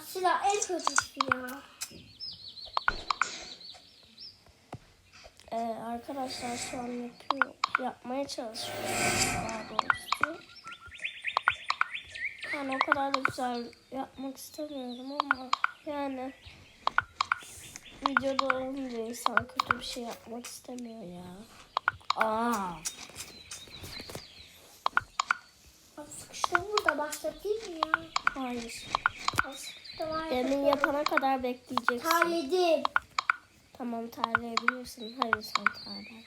Silah en kötüsü ya. Ee, arkadaşlar şu an yapıyor, yapmaya çalışıyorum daha. Yani o kadar da güzel yapmak istemiyorum ama yani videoda olunca insan kötü bir şey yapmak istemiyor ya. Aa. Sıkıştım burada başlatayım mı ya? Hayır. Var. Demin yapana kadar bekleyeceksin. Terledim. Tamam terleyebilirsin. Her insan terler.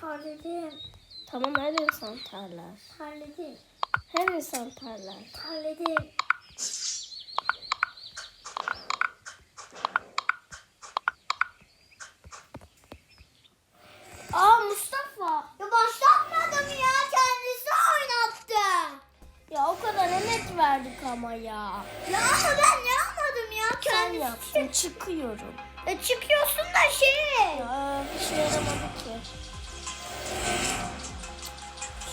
Terledim. Tamam her insan terler. Terledim. Her insan terler. Terledim. Aa Mustafa. Ya başlatmadım ya. Kendisi oynattı. Ya emek verdik ama ya. Ya ama ben ne anladım ya? Sen yaptın çıkıyorum. E çıkıyorsun da şey. Ya bir şey yaramadı ki.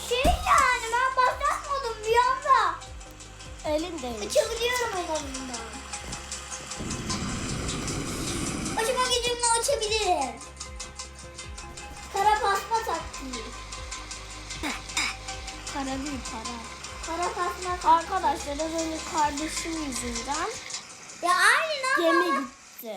Şey yani ben başlatmadım bir anda. Elindeymiş. Açabiliyorum en azından. Açma gücümle açabilirim. Kara pasma taktiği. Para değil para. Kara pasma taktiği. Arkadaşlar az önce kardeşim yüzünden Ya aynen ama gemi gitti.